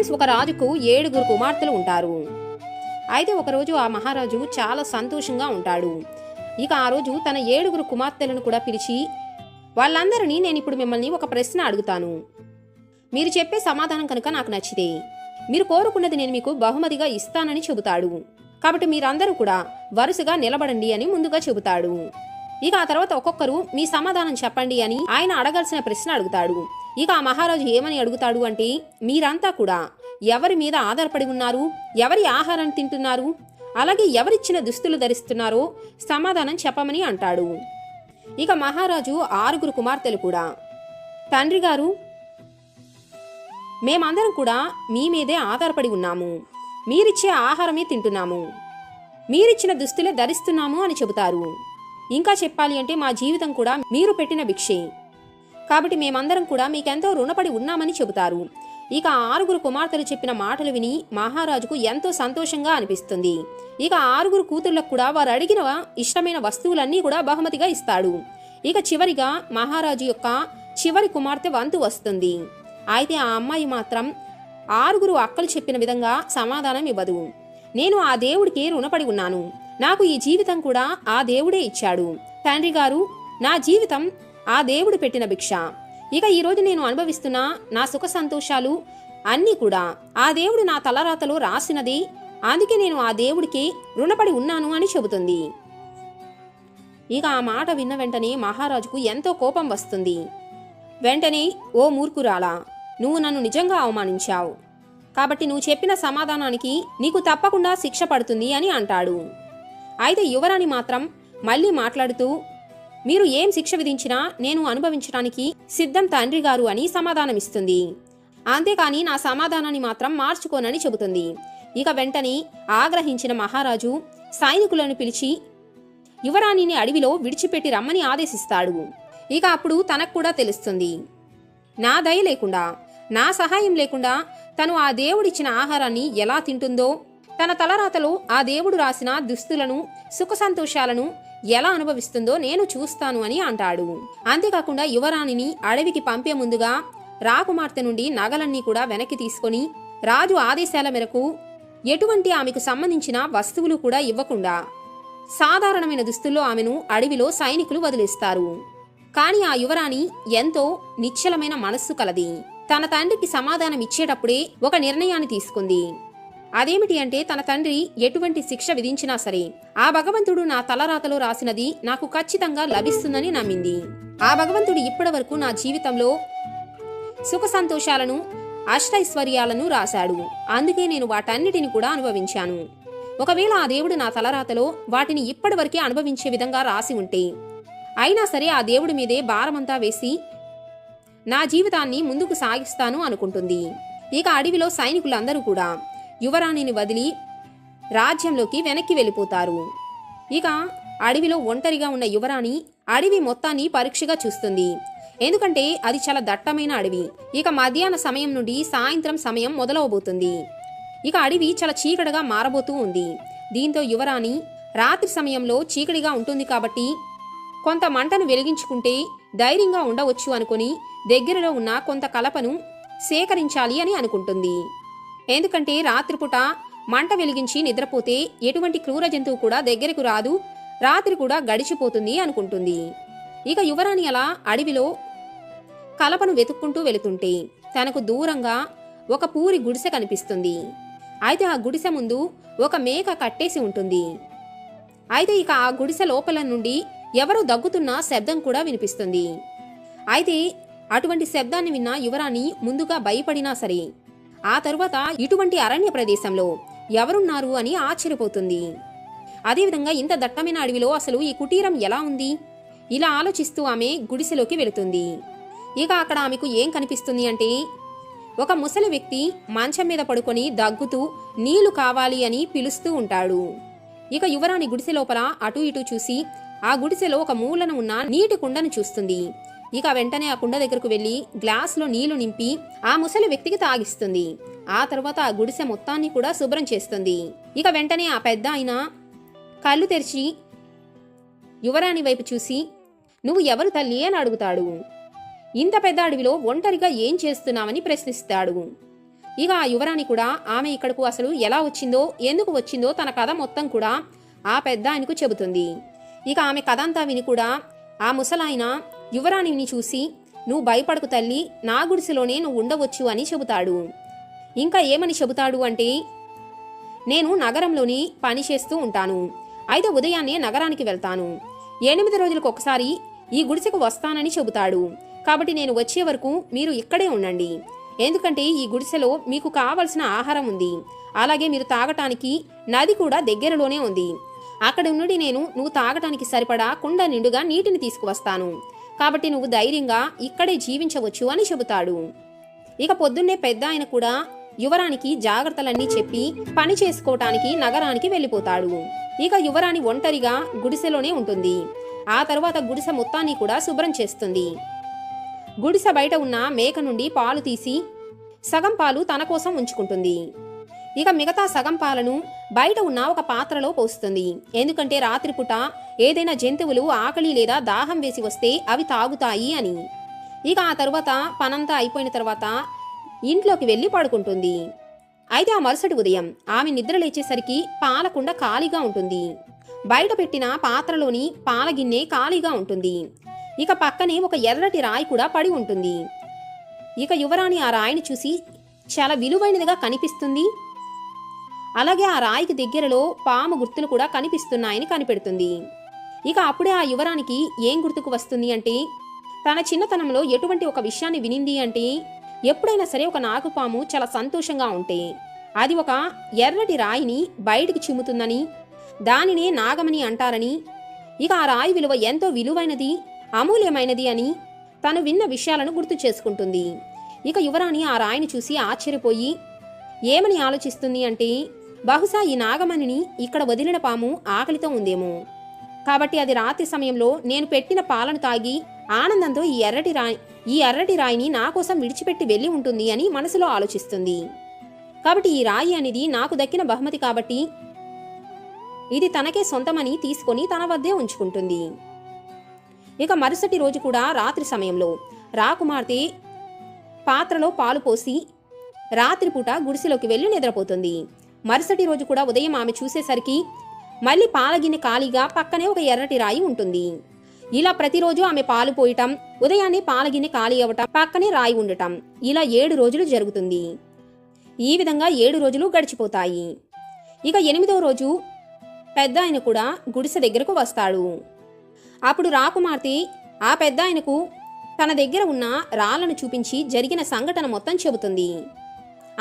Friends ఒక రాజుకు ఏడుగురు కుమార్తెలు ఉంటారు. అయితే ఒకరోజు ఆ మహారాజు చాలా సంతోషంగా ఉంటాడు. ఇక ఆ రోజు తన ఏడుగురు కుమార్తెలను కూడా పిలిచి వాళ్ళందరినీ నేను ఇప్పుడు మిమ్మల్ని ఒక ప్రశ్న అడుగుతాను. మీరు చెప్పే సమాధానం కనుక నాకు నచ్చితే మీరు కోరుకున్నది నేను మీకు బహుమతిగా ఇస్తానని చెబుతాడు. కాబట్టి మీరందరూ కూడా వరుసగా నిలబడండి అని ముందుగా చెబుతాడు. ఇక ఆ తర్వాత ఒక్కొక్కరు మీ సమాధానం చెప్పండి అని ఆయన అడగాల్సిన ప్రశ్న అడుగుతాడు. ఇక ఆ మహారాజు ఏమని అడుగుతాడు అంటే మీరంతా కూడా ఎవరి మీద ఆధారపడి ఉన్నారు? ఎవరి ఆహారాన్ని తింటున్నారు? అలాగే ఎవరిచ్చిన దుస్తులు ధరిస్తున్నారో సమాధానం చెప్పమని అంటాడు. ఇక మహారాజు ఆరుగురు కుమార్తెలు కూడా తండ్రి గారు మేమందరం కూడా మీ మీదే ఆధారపడి ఉన్నాము. మీరిచ్చే ఆహారమే తింటున్నాము. మీరిచ్చిన దుస్తులే ధరిస్తున్నాము అని చెబుతారు. ఇంకా చెప్పాలి అంటే మా జీవితం కూడా మీరు పెట్టిన భిక్షే. కాబట్టి మేమందరం కూడా మీకెంతో రుణపడి ఉన్నామని చెబుతారు. ఇక ఆరుగురు కుమార్తెలు చెప్పిన మాటలు విని మహారాజుకు ఎంతో సంతోషంగా అనిపిస్తుంది. ఇక ఆరుగురు కూతుర్లకు కూడా వారు అడిగిన ఇష్టమైన వస్తువులన్నీ కూడా బహుమతిగా ఇస్తాడు. ఇక చివరిగా మహారాజు యొక్క చివరి కుమార్తె వంతు వస్తుంది. అయితే ఆ అమ్మాయి మాత్రం ఆరుగురు అక్కలు చెప్పిన విధంగా సమాధానం ఇవ్వదు. నేను ఆ దేవుడికి రుణపడి ఉన్నాను. నాకు ఈ జీవితం కూడా ఆ దేవుడే ఇచ్చాడు. తండ్రి గారు నా జీవితం ఆ దేవుడు పెట్టిన భిక్ష. ఇక ఈరోజు నేను అనుభవిస్తున్న నా సుఖ సంతోషాలు అన్నీ కూడా ఆ దేవుడు నా తలరాతలో రాసినది. అందుకే నేను ఆ దేవుడికి రుణపడి ఉన్నాను అని చెబుతుంది. ఇక ఆ మాట విన్న వెంటనే మహారాజుకు ఎంతో కోపం వస్తుంది. వెంటనే ఓ మూర్ఖురాలా నువ్వు నన్ను నిజంగా అవమానించావు. కాబట్టి నువ్వు చెప్పిన సమాధానానికి నీకు తప్పకుండా శిక్ష పడుతుంది అని అంటాడు. అయితే యువరాణి మాత్రం మళ్ళీ మాట్లాడుతూ మీరు ఏం శిక్ష విధించినా నేను అనుభవించడానికి సిద్ధం తండ్రి గారు అని సమాధానమిస్తుంది. అంతేకాని నా సమాధానాన్ని మాత్రం మార్చుకోనని చెబుతుంది. ఇక వెంటనే ఆగ్రహించిన మహారాజు సైనికులను పిలిచి యువరాణిని అడవిలో విడిచిపెట్టి రమ్మని ఆదేశిస్తాడు. ఇక అప్పుడు తనకు కూడా తెలుస్తుంది నా దయ లేకుండా నా సహాయం లేకుండా తను ఆ దేవుడిచ్చిన ఆహారాన్ని ఎలా తింటుందో తన తలరాతలో ఆ దేవుడు రాసిన దుస్తులను సుఖ సంతోషాలను ఎలా అనుభవిస్తుందో నేను చూస్తాను అని అంటాడు. అంతేకాకుండా యువరాణిని అడవికి పంపే ముందుగా రాకుమార్తె నుండి నగలన్నీ కూడా వెనక్కి తీసుకొని రాజు ఆదేశాల మేరకు ఎటువంటి ఆమెకు సంబంధించిన వస్తువులు కూడా ఇవ్వకుండా సాధారణమైన దుస్తుల్లో ఆమెను అడవిలో సైనికులు వదిలేస్తారు. కానీ ఆ యువరాణి ఎంతో నిశ్చలమైన మనస్సు కలది. తన తండ్రికి సమాధానం ఇచ్చేటప్పుడే ఒక నిర్ణయాన్ని తీసుకుంది. అదేమిటి అంటే తన తండ్రి ఎటువంటి శిక్ష విధించినా సరే ఆ భగవంతుడు నా తలరాతలో రాసినది నాకు ఖచ్చితంగా లభిస్తుందని నమ్మింది. ఆ భగవంతుడు ఇప్పటి వరకు నా జీవితంలో సుఖ సంతోషాలను అష్టైశ్వర్యాలను రాశాడు. అందుకే నేను వాటన్నిటిని కూడా అనుభవించాను. ఒకవేళ ఆ దేవుడు నా తలరాతలో వాటిని ఇప్పటివరకే అనుభవించే విధంగా రాసి ఉంటే అయినా సరే ఆ దేవుడి మీదే భారమంతా వేసి నా జీవితాన్ని ముందుకు సాగిస్తాను అనుకుంటుంది. ఇక అడవిలో సైనికులందరూ కూడా యువరాణిని వదిలి రాజ్యంలోకి వెనక్కి వెళ్ళిపోతారు. ఇక అడవిలో ఒంటరిగా ఉన్న యువరాణి అడవి మొత్తాన్ని పరీక్షగా చూస్తుంది. ఎందుకంటే అది చాలా దట్టమైన అడవి. ఇక మధ్యాహ్న సమయం నుండి సాయంత్రం సమయం మొదలవబోతుంది. ఇక అడవి చాలా చీకటిగా మారబోతూ ఉంది. దీంతో యువరాణి రాత్రి సమయంలో చీకటిగా ఉంటుంది కాబట్టి కొంత మంటను వెలిగించుకుంటే ధైర్యంగా ఉండవచ్చు అనుకుని దగ్గరలో ఉన్న కొంత కలపను సేకరించాలి అని అనుకుంటుంది. ఎందుకంటే రాత్రిపూట మంట వెలిగించి నిద్రపోతే ఎటువంటి క్రూర జంతువు కూడా దగ్గరకు రాదు రాత్రి కూడా గడిచిపోతుంది అనుకుంటుంది. ఇక యువరాణి అలా అడవిలో కలపను వెతుక్కుంటూ వెళుతుంటే తనకు దూరంగా ఒక పూరి గుడిసె కనిపిస్తుంది. అయితే ఆ గుడిసె ముందు ఒక మేక కట్టేసి ఉంటుంది. అయితే ఇక ఆ గుడిసె లోపల నుండి ఎవరో దగ్గుతున్న శబ్దం కూడా వినిపిస్తుంది. అయితే అటువంటి శబ్దాన్ని విన్న యువరాణి ముందుగా భయపడినా సరే ఆ తరువాత ఇటువంటి అరణ్య ప్రదేశంలో ఎవరున్నారు అని ఆశ్చర్యపోతుంది. అదేవిధంగా ఇంత దట్టమైన అడవిలో అసలు ఈ కుటీరం ఎలా ఉంది? ఇలా ఆలోచిస్తూ ఆమె గుడిసెలోకి వెళుతుంది. ఇక అక్కడ ఆమెకు ఏం కనిపిస్తుంది అంటే ఒక ముసలి వ్యక్తి మంచం మీద పడుకొని దగ్గుతూ నీళ్ళు కావాలి అని పిలుస్తూ ఉంటాడు. ఇక యువరాణి గుడిసె లోపల అటు ఇటు చూసి ఆ గుడిసెలో ఒక మూలన ఉన్న నీటి కుండను చూస్తుంది. ఇక వెంటనే ఆ కుండ దగ్గరకు వెళ్ళి గ్లాస్లో నీళ్ళు నింపి ఆ ముసలి వ్యక్తికి తాగిస్తుంది. ఆ తర్వాత ఆ గుడిసె మొత్తాన్ని కూడా శుభ్రం చేస్తుంది. ఇక వెంటనే ఆ పెద్ద ఆయన కళ్ళు తెరిచి యువరాణి వైపు చూసి నువ్వు ఎవరు తల్లి? అని అడుగుతాడు. ఇంత పెద్ద అడవిలో ఒంటరిగా ఏం చేస్తున్నావని ప్రశ్నిస్తాడు. ఇక ఆ యువరాణి కూడా ఆమె ఇక్కడకు అసలు ఎలా వచ్చిందో ఎందుకు వచ్చిందో తన కథ మొత్తం కూడా ఆ పెద్ద ఆయనకు చెబుతుంది. ఇక ఆమె కథ అంతా విని కూడా ఆ ముసలాయన యువరాణిని చూసి నువ్వు భయపడకు తల్లి నా గుడిసెలోనే నువ్వు ఉండవచ్చు అని చెబుతాడు. ఇంకా ఏమని చెబుతాడు అంటే నేను నగరంలోని పని చేస్తూ ఉంటాను. అయితే ఉదయాన్నే నగరానికి వెళ్తాను. ఎనిమిది రోజులకు ఒకసారి ఈ గుడిసెకు వస్తానని చెబుతాడు. కాబట్టి నేను వచ్చే వరకు మీరు ఇక్కడే ఉండండి. ఎందుకంటే ఈ గుడిసెలో మీకు కావలసిన ఆహారం ఉంది. అలాగే మీరు తాగటానికి నది కూడా దగ్గరలోనే ఉంది. అక్కడ నుండి నేను నువ్వు తాగటానికి సరిపడా కుండ నిండుగా నీటిని తీసుకువస్తాను. కాబట్టి నువ్వు ధైర్యంగా ఇక్కడే జీవించవచ్చు అని చెబుతాడు. ఇక పొద్దున్నే పెద్ద ఆయన కూడా యువరానికి జాగ్రత్తలన్నీ చెప్పి పని చేసుకోవటానికి నగరానికి వెళ్ళిపోతాడు. ఇక యువరాణి ఒంటరిగా గుడిసెలోనే ఉంటుంది. ఆ తర్వాత గుడిసె మొత్తాన్ని కూడా శుభ్రం చేస్తుంది. గుడిసె బయట ఉన్న మేక నుండి పాలు తీసి సగం పాలు తన కోసం ఉంచుకుంటుంది. ఇక మిగతా సగం పాలను బయట ఉన్న ఒక పాత్రలో పోస్తుంది. ఎందుకంటే రాత్రిపూట ఏదైనా జంతువులు ఆకలి లేదా దాహం వేసి వస్తే అవి తాగుతాయి అని. ఇక ఆ తర్వాత పనంతా అయిపోయిన తర్వాత ఇంట్లోకి వెళ్ళి పడుకుంటుంది. అయితే ఆ మరుసటి ఉదయం ఆమె నిద్ర లేచేసరికి పాలకుండ ఖాళీగా ఉంటుంది. బయట పెట్టిన పాత్రలోని పాల గిన్నె ఖాళీగా ఉంటుంది. ఇక పక్కనే ఒక ఎర్రటి రాయి కూడా పడి ఉంటుంది. ఇక యువరాణి ఆ రాయిని చూసి చాలా విలువైనదిగా కనిపిస్తుంది. అలాగే ఆ రాయికి దగ్గరలో పాము గుర్తులు కూడా కనిపిస్తున్నాయని కనిపెడుతుంది. ఇక అప్పుడే ఆ యువరానికి ఏం గుర్తుకు వస్తుంది అంటే తన చిన్నతనంలో ఎటువంటి ఒక విషయాన్ని వినింది అంటే ఎప్పుడైనా సరే ఒక నాగుపాము చాలా సంతోషంగా ఉంటే అది ఒక ఎర్రటి రాయిని బయటికి చిమ్ముతుందని దానినే నాగమని అంటారని ఇక ఆ రాయి విలువ ఎంతో విలువైనది అమూల్యమైనది అని తను విన్న విషయాలను గుర్తు చేసుకుంటుంది. ఇక యువరాణి ఆ రాయిని చూసి ఆశ్చర్యపోయి ఏమని ఆలోచిస్తుంది అంటే బహుశా ఈ నాగమణిని ఇక్కడ వదిలిన పాము ఆకలితో ఉందేమో. కాబట్టి అది రాత్రి సమయంలో నేను పెట్టిన పాలను తాగి ఆనందంతో ఈ ఎర్రటి రాయి ఈ ఎర్రటి రాయిని నా కోసం విడిచిపెట్టి వెళ్ళి ఉంటుంది అని మనసులో ఆలోచిస్తుంది. కాబట్టి ఈ రాయి అనేది నాకు దక్కిన బహుమతి కాబట్టి ఇది తనకే సొంతమని తీసుకొని తన వద్దే ఉంచుకుంటుంది. ఇక మరుసటి రోజు కూడా రాత్రి సమయంలో రాకుమార్తె పాత్రలో పాలు పోసి రాత్రిపూట గుడిసెలోకి వెళ్ళి నిద్రపోతుంది. మరుసటి రోజు కూడా ఉదయం ఆమె చూసేసరికి మళ్ళీ పాలగిన్నె ఖాళీగా పక్కనే ఒక ఎర్రటి రాయి ఉంటుంది. ఇలా ప్రతిరోజు ఆమె పాలు పోయటం ఉదయాన్నే పాలగిన్నె ఖాళీ అవ్వటం పక్కనే రాయి ఉండటం ఇలా ఏడు రోజులు జరుగుతుంది. ఈ విధంగా ఏడు రోజులు గడిచిపోతాయి. ఇక ఎనిమిదవ రోజు పెద్ద ఆయన కూడా గుడిసె దగ్గరకు వస్తాడు. అప్పుడు రాకుమార్తె ఆ పెద్ద ఆయనకు తన దగ్గర ఉన్న రాళ్ళను చూపించి జరిగిన సంఘటన మొత్తం చెబుతుంది.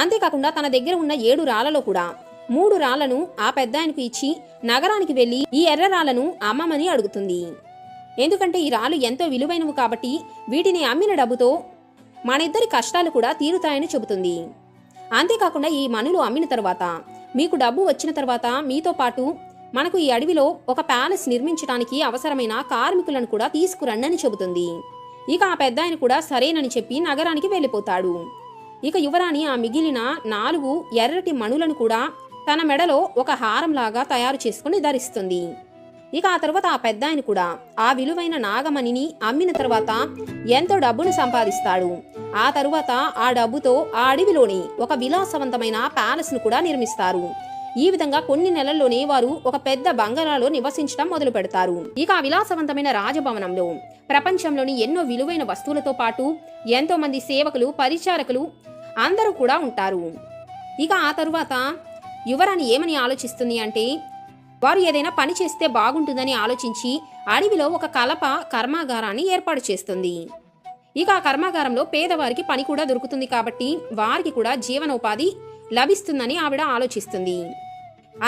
అంతేకాకుండా తన దగ్గర ఉన్న ఏడు రాళ్ళలో కూడా మూడు రాళ్ళను ఆ పెద్దాయనకు ఇచ్చి నగరానికి వెళ్ళి ఈ ఎర్ర రాళ్ళను అమ్మమని అడుగుతుంది. ఎందుకంటే ఈ రాళ్ళు ఎంతో విలువైనవి కాబట్టి వీటిని అమ్మిన డబ్బుతో మన ఇద్దరి కష్టాలు కూడా తీరుతాయని చెబుతుంది. అంతేకాకుండా ఈ మనులు అమ్మిన తర్వాత మీకు డబ్బు వచ్చిన తర్వాత మీతో పాటు మనకు ఈ అడవిలో ఒక ప్యాలెస్ నిర్మించడానికి అవసరమైన కార్మికులను కూడా తీసుకురండని చెబుతుంది. ఇక ఆ పెద్ద ఆయన కూడా సరేనని చెప్పి నగరానికి వెళ్ళిపోతాడు. ఇక యువరాణి ఆ మిగిలిన నాలుగు ఎర్రటి మణులను కూడా తన మెడలో ఒక హారంలాగా తయారు చేసుకుని ధరిస్తుంది. ఇక ఆ తర్వాత ఆ పెద్ద ఆయన కూడా ఆ విలువైన నాగమణిని అమ్మిన తర్వాత ఎంతో డబ్బును సంపాదిస్తాడు. ఆ తరువాత ఆ డబ్బుతో ఆ అడవిలోని ఒక విలాసవంతమైన ప్యాలెస్ను కూడా నిర్మిస్తారు. ఈ విధంగా కొన్ని నెలల్లోనే వారు ఒక పెద్ద బంగారాలో నివసించడం మొదలు పెడతారు. ఇక ఆ విలాసవంతమైన రాజభవనంలో ప్రపంచంలోని ఎన్నో విలువైన వస్తువులతో పాటు ఎంతో మంది సేవకులు పరిచారకులు అందరూ కూడా ఉంటారు. ఇక ఆ తరువాత యువరాణి ఏమని ఆలోచిస్తుంది అంటే వారు ఏదైనా పని చేస్తే బాగుంటుందని ఆలోచించి అడవిలో ఒక కలప కర్మాగారాన్ని ఏర్పాటు చేస్తుంది. ఇక ఆ కర్మాగారంలో పేదవారికి పని కూడా దొరుకుతుంది కాబట్టి వారికి కూడా జీవనోపాధి లభిస్తుందని ఆవిడ ఆలోచిస్తుంది.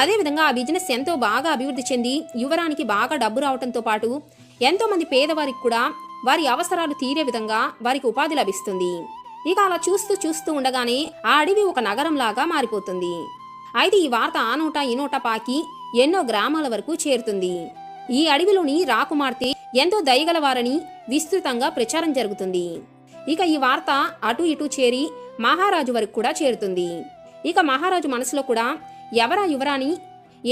అదేవిధంగా ఆ బిజినెస్ ఎంతో బాగా అభివృద్ధి చెంది యువరానికి బాగా డబ్బు రావడంతో పాటు ఎంతోమంది పేదవారికి కూడా వారి అవసరాలు తీరే విధంగా వారికి ఉపాధి లభిస్తుంది. ఇక అలా చూస్తూ చూస్తూ ఉండగానే ఆ అడవి ఒక నగరంలాగా మారిపోతుంది. అయితే ఈ వార్త ఆ నోట ఈ నోట పాకి ఎన్నో గ్రామాల వరకు చేరుతుంది. ఈ అడవిలోని రాకుమార్తె ఎంతో దయగలవారని విస్తృతంగా ప్రచారం జరుగుతుంది. ఇక ఈ వార్త అటు ఇటు చేరి మహారాజు వరకు కూడా చేరుతుంది. ఇక మహారాజు మనసులో కూడా ఎవరా యువరాని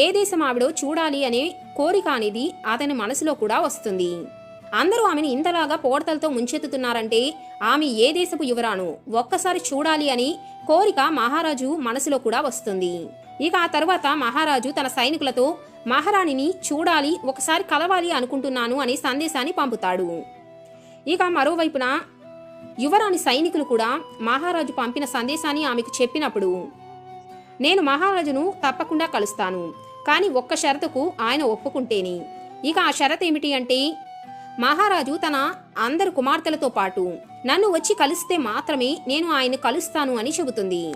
ఏ దేశం ఆవిడో చూడాలి అనే కోరిక అనేది అతని మనసులో కూడా వస్తుంది. అందరూ ఆమెను ఇంతలాగా పోడతలతో ముంచెత్తుతున్నారంటే ఆమె ఏ దేశపు యువరాను ఒక్కసారి చూడాలి అని కోరిక మహారాజు మనసులో కూడా వస్తుంది. ఇక ఆ తర్వాత మహారాజు తన సైనికులతో మహారాణిని చూడాలి ఒకసారి కలవాలి అనుకుంటున్నాను అనే సందేశాన్ని పంపుతాడు. ఇక మరోవైపున యువరాణి సైనికులు కూడా మహారాజు పంపిన సందేశాన్ని ఆమెకు చెప్పినప్పుడు నేను మహారాజును తప్పకుండా కలుస్తాను కానీ ఒక్క షరతుకు ఆయన ఒప్పుకుంటేనే. ఇక ఆ షరత్ ఏమిటి అంటే మహారాజు తన అందరు కుమార్తెలతో పాటు నన్ను వచ్చి కలిస్తే మాత్రమే నేను ఆయన కలుస్తాను అని చెబుతుంది.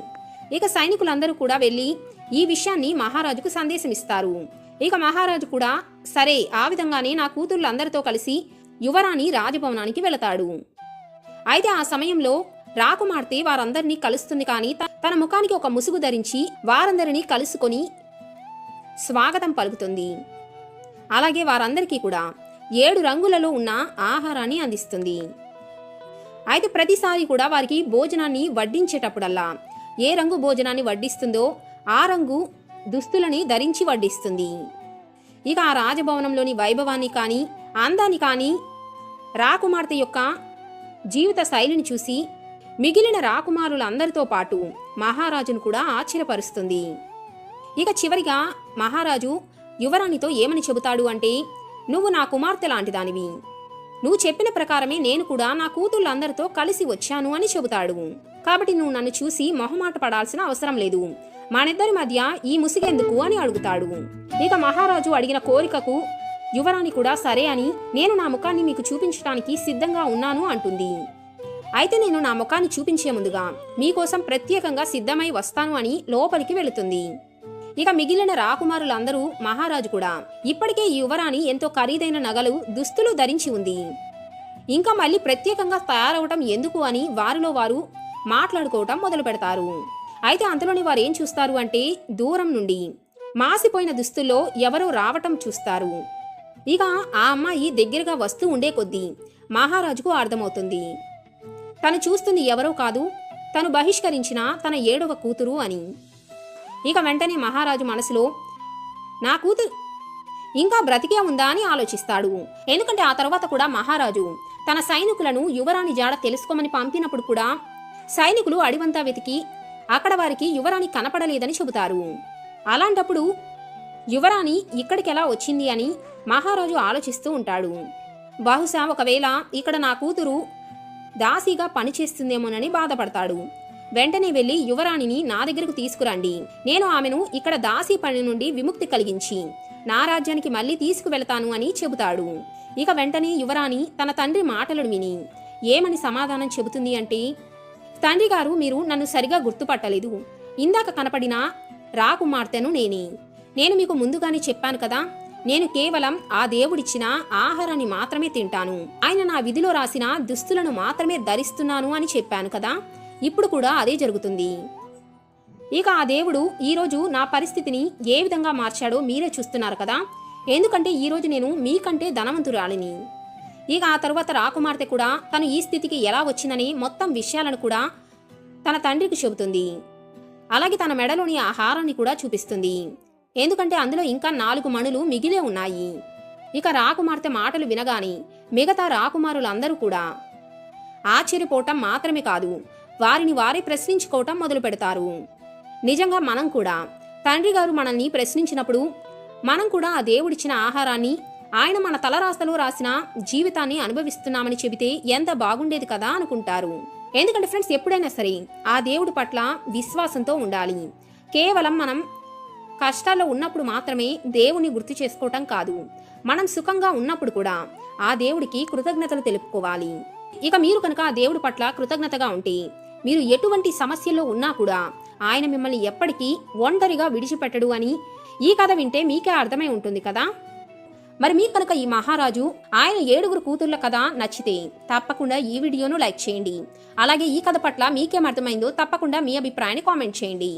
ఇక సైనికులందరూ కూడా వెళ్ళి ఈ విషయాన్ని మహారాజుకు సందేశం ఇస్తారు ఇక మహారాజు కూడా సరే ఆ విధంగానే నా కూతుళ్ళందరితో కలిసి యువరాణి రాజభవనానికి వెళతాడు. అయితే ఆ సమయంలో రాకుమార్తె వారందరినీ కలుస్తుంది కానీ త- తన ముఖానికి ఒక ముసుగు ధరించి వారందరినీ కలుసుకొని స్వాగతం పలుకుతుంది. అలాగే వారందరికీ కూడా ఏడు రంగులలో ఉన్న ఆహారాన్ని అందిస్తుంది. అయితే ప్రతిసారి కూడా వారికి భోజనాన్ని వడ్డించేటప్పుడల్లా ఏ రంగు భోజనాన్ని వడ్డిస్తుందో ఆ రంగు దుస్తులని ధరించి వడ్డిస్తుంది. ఇక ఆ రాజభవనంలోని వైభవాన్ని కానీ అందాన్ని కానీ రాకుమార్తె యొక్క జీవిత శైలిని చూసి మిగిలిన రాకుమారులందరితో పాటు మహారాజును కూడా ఆశ్చర్యపరుస్తుంది. ఇక చివరిగా మహారాజు యువరాణితో ఏమని చెబుతాడు అంటే నువ్వు నా కుమార్తె లాంటిదానివి. నువ్వు చెప్పిన ప్రకారమే నేను కూడా నా కూతుళ్ళందరితో కలిసి వచ్చాను అని చెబుతాడు. కాబట్టి నువ్వు నన్ను చూసి మొహమాట పడాల్సిన అవసరం లేదు. మనిద్దరి మధ్య ఈ ముసిగెందుకు అని అడుగుతాడు. ఇక మహారాజు అడిగిన కోరికకు యువరాణి కూడా సరే అని నేను నా ముఖాన్ని మీకు చూపించడానికి సిద్ధంగా ఉన్నాను అంటుంది. అయితే నేను నా ముఖాన్ని చూపించే ముందుగా మీకోసం ప్రత్యేకంగా సిద్ధమై వస్తాను అని లోపలికి వెళుతుంది. ఇక మిగిలిన రాకుమారులందరూ మహారాజు కూడా. ఇప్పటికే ఈ యువరాణి ఎంతో ఖరీదైన నగలు దుస్తులు ధరించి ఉంది. ఇంకా మళ్ళీ ప్రత్యేకంగా తయారవటం ఎందుకు అని వారిలో వారు మాట్లాడుకోవటం మొదలు పెడతారు. అయితే అంతలోని వారు ఏం చూస్తారు అంటే దూరం నుండి. మాసిపోయిన దుస్తుల్లో ఎవరో రావటం చూస్తారు. ఇక ఆ అమ్మాయి దగ్గరగా వస్తూ ఉండే కొద్దీ మహారాజుకు అర్థమవుతుంది. తను చూస్తుంది ఎవరో కాదు తను బహిష్కరించిన తన ఏడవ కూతురు అని. ఇక వెంటనే మహారాజు మనసులో నా కూతురు ఇంకా బ్రతికే ఉందా? అని ఆలోచిస్తాడు. ఎందుకంటే ఆ తర్వాత కూడా మహారాజు తన సైనికులను యువరాణి జాడ తెలుసుకోమని పంపినప్పుడు కూడా సైనికులు అడివంతా వెతికి అక్కడ వారికి యువరాణి కనపడలేదని చెబుతారు. అలాంటప్పుడు యువరాణి ఇక్కడికెలా వచ్చింది అని మహారాజు ఆలోచిస్తూ ఉంటాడు. బహుశా ఒకవేళ ఇక్కడ నా కూతురు దాసీగా పనిచేస్తుందేమోనని బాధపడతాడు. వెంటనే వెళ్ళి యువరాణిని నా దగ్గరకు తీసుకురండి. నేను ఆమెను ఇక్కడ దాసీ పని నుండి విముక్తి కలిగించి నా రాజ్యానికి మళ్ళీ తీసుకువెళతాను అని చెబుతాడు. ఇక వెంటనే యువరాణి తన తండ్రి మాటలను విని ఏమని సమాధానం చెబుతుంది అంటే తండ్రి గారు మీరు నన్ను సరిగా గుర్తుపట్టలేదు. ఇందాక కనపడిన రాకుమార్తెను నేనే. నేను మీకు ముందుగానే చెప్పాను కదా నేను కేవలం ఆ దేవుడిచ్చిన ఆహారాన్ని మాత్రమే తింటాను. ఆయన నా విధిలో రాసిన దుస్తులను మాత్రమే ధరిస్తున్నాను అని చెప్పాను కదా ఇప్పుడు కూడా అదే జరుగుతుంది. ఇక ఆ దేవుడు ఈరోజు నా పరిస్థితిని ఏ విధంగా మార్చాడో మీరే చూస్తున్నారు కదా? ఎందుకంటే ఈరోజు నేను మీకంటే ధనవంతురాలిని. ఇక ఆ తర్వాత రాకుమార్తె కూడా తను ఈ స్థితికి ఎలా వచ్చిందని మొత్తం విషయాలను కూడా తన తండ్రికి చెబుతుంది. అలాగే తన మెడలోని ఆ హారాన్ని కూడా చూపిస్తుంది. ఎందుకంటే అందులో ఇంకా నాలుగు మణులు మిగిలే ఉన్నాయి. ఇక రాకుమార్తె మాటలు వినగాని మిగతా రాకుమారులందరూ కూడా ఆశ్చర్యపోవటం మాత్రమే కాదు. వారిని వారే ప్రశ్నించుకోవటం మొదలు పెడతారు. నిజంగా మనం కూడా తండ్రి గారు మనల్ని ప్రశ్నించినప్పుడు మనం కూడా ఆ దేవుడిచ్చిన ఆహారాన్ని ఆయన మన తలరాస్తలో రాసిన జీవితాన్ని అనుభవిస్తున్నామని చెబితే ఎంత బాగుండేది కదా అనుకుంటారు. ఎందుకంటే ఫ్రెండ్స్ ఎప్పుడైనా సరే ఆ దేవుడి పట్ల విశ్వాసంతో ఉండాలి. కేవలం మనం కష్టాల్లో ఉన్నప్పుడు మాత్రమే దేవుని గుర్తు చేసుకోవటం కాదు. మనం సుఖంగా ఉన్నప్పుడు కూడా ఆ దేవుడికి కృతజ్ఞతలు తెలుపుకోవాలి. ఇక మీరు కనుక ఆ దేవుడి పట్ల కృతజ్ఞతగా ఉంటే మీరు ఎటువంటి సమస్యల్లో ఉన్నా కూడా ఆయన మిమ్మల్ని ఎప్పటికీ ఒంటరిగా విడిచిపెట్టడు అని ఈ కథ వింటే మీకే అర్థమై ఉంటుంది కదా? మరి మీకు కనుక ఈ మహారాజు ఆయన ఏడుగురు కూతుర్ల కథ నచ్చితే తప్పకుండా ఈ వీడియోను లైక్ చేయండి. అలాగే ఈ కథ పట్ల మీకేం అర్థమైందో తప్పకుండా మీ అభిప్రాయాన్ని కామెంట్ చేయండి.